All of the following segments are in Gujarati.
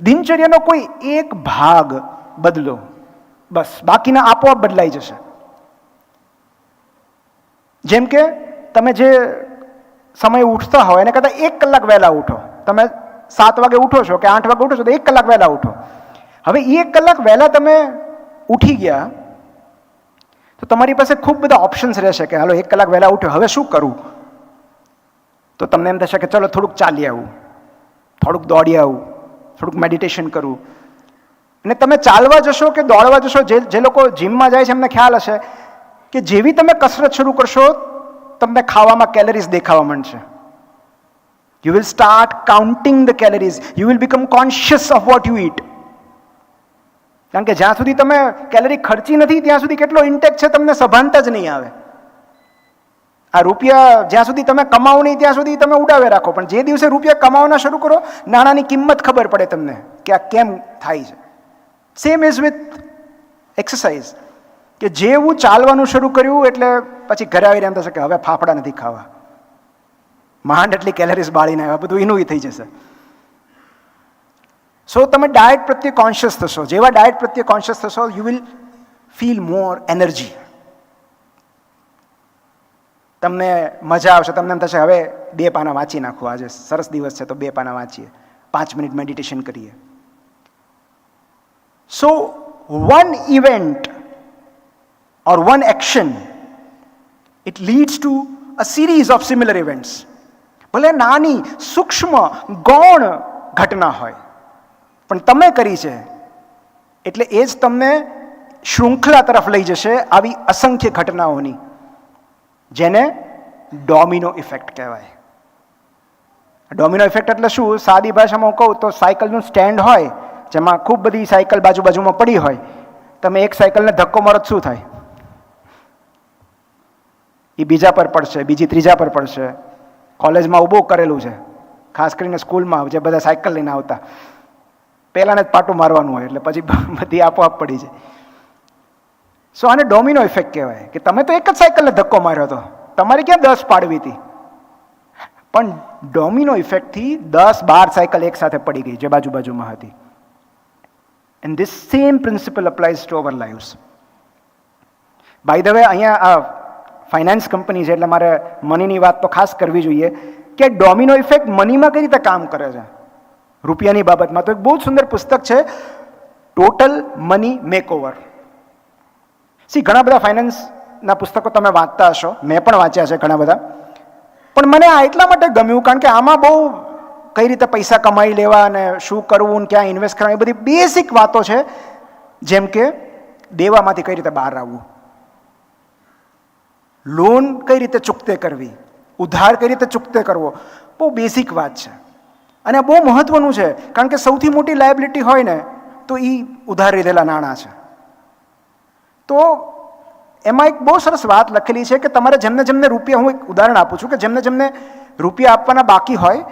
દિનચર્યાનો કોઈ એક ભાગ બદલો. બસ, બાકીના આપોઆપ બદલાઈ જશે. જેમ કે તમે જે સમય ઉઠતા હોય, એને કરતાં એક કલાક વહેલા ઉઠો. તમે સાત વાગે ઉઠો છો કે આઠ વાગે ઉઠો છો, તો એક કલાક વહેલા ઉઠો. હવે એ એક કલાક વહેલા તમે ઉઠી ગયા, તો તમારી પાસે ખૂબ બધા ઓપ્શન્સ રહેશે કે, હાલો, એક કલાક વહેલા ઉઠ્યો. હવે શું કરું? તો તમને એમ થશે કે, ચલો, થોડુંક ચાલી આવું. થોડુંક દોડી આવું. થોડુંક મેડિટેશન કરું. અને તમે ચાલવા જશો કે દોડવા જશો, જે જે લોકો જીમમાં જાય છે, એમને ખ્યાલ હશે કે જેવી તમે કસરત શરૂ કરશો, તમને ખાવામાં કેલરીઝ દેખાવા માંડશે. You will start counting the calories you will become conscious of what you eat કારણ કે જ્યાં સુધી તમે કેલરી ખર્ચી નથી, ત્યાં સુધી કેટલો ઇન્ટેક છે, તમને સભાનતા જ નહીં આવે. આ રૂપિયા જ્યાં સુધી તમે કમાવો નહીં, ત્યાં સુધી તમે ઉડાવે રાખો. પણ જે દિવસે રૂપિયા કમાવાના શરૂ કરો, નાણાંની કિંમત ખબર પડે તમને કે આ કેમ થાય છે. સેમ ઇઝ વિથ એક્સરસાઇઝ કે જેવું ચાલવાનું શરૂ કર્યું, એટલે પછી ઘરે આવીને એમ થશે કે હવે ફાફડા નથી ખાવા. માંડ એટલી કેલરીઝ બાળીને આવ્યા, બધું એનું થઈ જશે. સો તમે ડાયટ પ્રત્યે કોન્શિયસ થશો. જેવા ડાયટ પ્રત્યે કોન્શિયસ થશો you will feel more energy તમને મજા આવશે. તમને એમ થશે, હવે બે પાના વાંચી નાખો આજે. સરસ દિવસ છે, તો બે પાના વાંચીએ. પાંચ મિનિટ મેડિટેશન કરીએ. So one event or one action it leads to a series of similar events ભલે નાની, સૂક્ષ્મ, ગૌણ ઘટના હોય, પણ તમે કરી છે, એટલે એ જ તમને શૃંખલા તરફ લઈ જશે આવી અસંખ્ય ઘટનાઓની. જેને ડોમિનો ઇફેક્ટ કહેવાય. ડોમિનો ઇફેક્ટ એટલે શું? સાદી ભાષામાં હું કહું તો સાયકલનું સ્ટેન્ડ હોય, જેમાં ખૂબ બધી સાયકલ બાજુ બાજુમાં પડી હોય, તમે એક સાયકલને ધક્કો મારો શું થાય? એ બીજા પર પડશે, બીજી ત્રીજા પર પડશે. કોલેજમાં ઊભું કરેલું છે. ખાસ કરીને સ્કૂલમાં જે બધા સાયકલ લઈને આવતા. પહેલાંને જ પાટું મારવાનું હોય, એટલે પછી બધી આપોઆપ પડી જાય. સો આને ડોમિનો ઇફેક્ટ કહેવાય. કે તમે તો એક જ સાયકલને ધક્કો માર્યો હતો તમારે ક્યાં દસ પાડવી હતી? પણ ડોમિનો ઇફેક્ટથી દસ, બાર સાયકલ એક સાથે પડી ગઈ, જે બાજુ બાજુમાં હતી. And this same principle applies to our lives by the way અહીંયા આ ફાઇનાન્સ કંપની છે, એટલે મારે મનીની વાત તો ખાસ કરવી જોઈએ, કે ડોમિનો ઇફેક્ટ મનીમાં કઈ રીતે કામ કરે છે? રૂપિયાની બાબતમાં તો એક બહુ સુંદર પુસ્તક છે ટોટલ મની મેકઓવર સી ઘણા બધા ફાઇનાન્સના પુસ્તકો તમે વાંચતા હશો. મેં પણ વાંચ્યા છે ઘણા બધા. પણ મને આ એટલા માટે ગમ્યું, કારણ કે આમાં બહુ કઈ રીતે પૈસા કમાઈ લેવા અને શું કરવું ને ક્યાં ઇન્વેસ્ટ કરવા એ બધી બેસિક વાતો છે. જેમ કે દેવામાંથી કઈ રીતે બહાર આવવું. લોન કઈ રીતે ચૂકતે કરવી. ઉધાર કઈ રીતે ચૂકતે કરવો. બહુ બેસિક વાત છે. અને બહુ મહત્વનું છે, કારણ કે સૌથી મોટી લાયબિલિટી હોય ને, તો એ ઉધાર લીધેલા નાણાં છે. તો એમાં એક બહુ સરસ વાત લખેલી છે કે તમારે જેમને જેમને રૂપિયા હું એક ઉદાહરણ આપું છું કે જેમને જેમને રૂપિયા આપવાના બાકી હોય,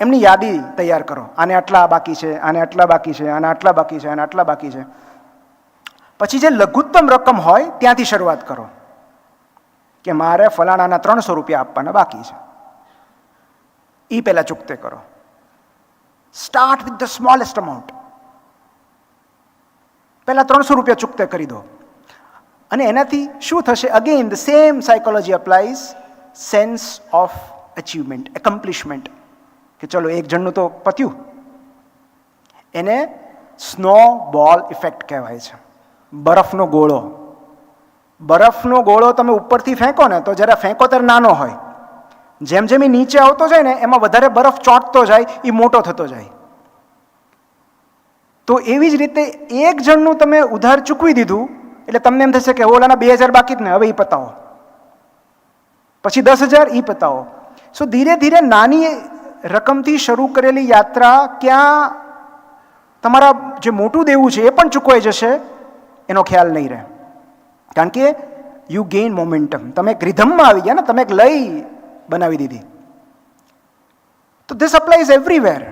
એમની યાદી તૈયાર કરો. આને આટલા બાકી છે, આને આટલા બાકી છે, આને આટલા બાકી છે, આને આટલા બાકી છે. પછી જે લઘુત્તમ રકમ હોય ત્યાંથી શરૂઆત કરો કે મારે ફલાણાના ત્રણસો રૂપિયા આપવાના બાકી છે. એ પહેલાં ચૂકતે કરો. Start with the smallest amount પહેલાં ત્રણસો રૂપિયા ચૂકતે કરી દો. અને એનાથી શું થશે? Again the same psychology applies sense of achievement accomplishment કે ચલો, એક જણનું તો પત્યું. એને સ્નો બોલ ઇફેક્ટ કહેવાય છે. બરફનો ગોળો. બરફનો ગોળો તમે ઉપરથી ફેંકો ને, તો જ્યારે ફેંકો ત્યારે નાનો હોય. જેમ જેમ એ નીચે આવતો જાય ને, એમાં વધારે બરફ ચોંટતો જાય એ મોટો થતો જાય. તો એવી જ રીતે એક જણનું તમે ઉધાર ચૂકવી દીધું એટલે તમને એમ થશે કે ઓલાના બે હજાર બાકી જ ને, હવે એ પતાવો. પછી દસ હજાર એ પતાવો. સો ધીરે ધીરે નાની રકમથી શરૂ કરેલી યાત્રા ક્યાં તમારા જે મોટું દેવું છે એ પણ ચૂકવાઈ જશે, એનો ખ્યાલ નહીં રહે. કારણ કે યુ ગેઇન મોમેન્ટમ તમે એક રિધમમાં આવી ગયા ને, તમે એક લય બનાવી દીધી. તો ધીસ અપ્લાઇઝ એવરીવેર